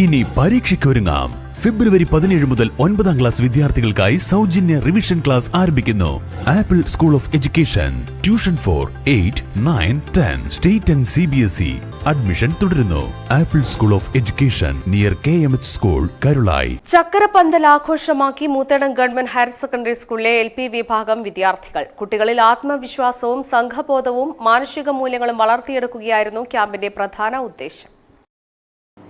ഇനി പരീക്ഷയ്ക്കൊരുങ്ങാം. ഫെബ്രുവരി പതിനേഴ് മുതൽ ഒൻപതാം ക്ലാസ് വിദ്യാർത്ഥികൾക്കായി സൗജന്യ റിവിഷൻ ക്ലാസ് ആരംഭിക്കുന്നു. Apple school of education tuition four eight nine ten state and C B S E admission തുടരുന്നു. Apple school of education near K M H school Karulai Chakkarappanthal ആഘോഷമാക്കി Moothedam government higher secondary സ്കൂളിലെ L P വിഭാഗം വിദ്യാർത്ഥികൾ. കുട്ടികളിൽ ആത്മവിശ്വാസവും സംഘബോധവും മാനുഷിക മൂല്യങ്ങളും വളർത്തിയെടുക്കുകയായിരുന്നു ക്യാമ്പിന്റെ പ്രധാന ഉദ്ദേശം.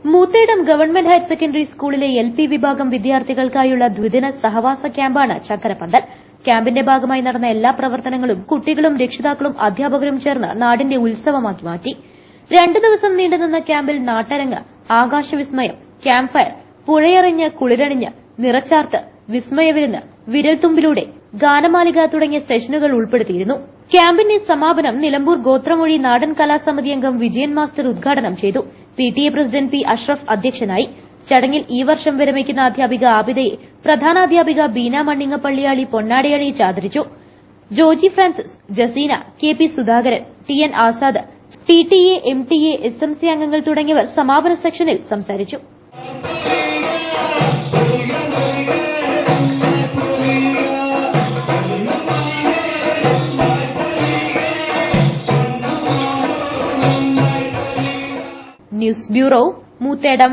മൂത്തേടം ഗവൺമെന്റ് ഹയർ സെക്കൻഡറി സ്കൂളിലെ എൽ പി വിഭാഗം വിദ്യാർത്ഥികൾക്കായുള്ള ദ്വിദിന സഹവാസ ക്യാമ്പാണ് ചക്കരപ്പന്തൽ ക്യാമ്പിന്റെ ഭാഗമായി നടന്ന എല്ലാ പ്രവർത്തനങ്ങളും കുട്ടികളും രക്ഷിതാക്കളും അധ്യാപകരും ചേർന്ന് നാടിന്റെ ഉത്സവമാക്കി മാറ്റി. രണ്ടു ദിവസം നീണ്ടുനിന്ന ക്യാമ്പിൽ നാട്ടരങ്ങ് ആകാശവിസ്മയം ക്യാമ്പ് ഫയർ പുഴയറിഞ്ഞ് കുളിരണിഞ്ഞ് നിറച്ചാർത്ത് വിസ്മയവിരുന്ന് വിരൽത്തുമ്പിലൂടെ ഗാനമാലിക തുടങ്ങിയ സെഷനുകൾ ഉൾപ്പെടുത്തിയിരുന്നു. ക്യാമ്പിന്റെ സമാപനം നിലമ്പൂർ ഗോത്രമൊഴി നാടൻ കലാസമിതി അംഗം വിജയൻ മാസ്റ്റർ ഉദ്ഘാടനം ചെയ്തു. P T A president P Ashraf അധ്യക്ഷനായി. ചടങ്ങിൽ ഈ വർഷം വിരമിക്കുന്ന അധ്യാപിക ആബിദയെ പ്രധാനാധ്യാപിക ബീന മണ്ണിങ്ങപ്പള്ളിയാളി പൊന്നാടയണിയിച്ച് ആദരിച്ചു. Joji Francis Jaseena K P Sudhakaran T N Azad P T A M T A S M C അംഗങ്ങൾ തുടങ്ങിയവർ സമാപന സെക്ഷനിൽ സംസാരിച്ചു. News bureau Moothedam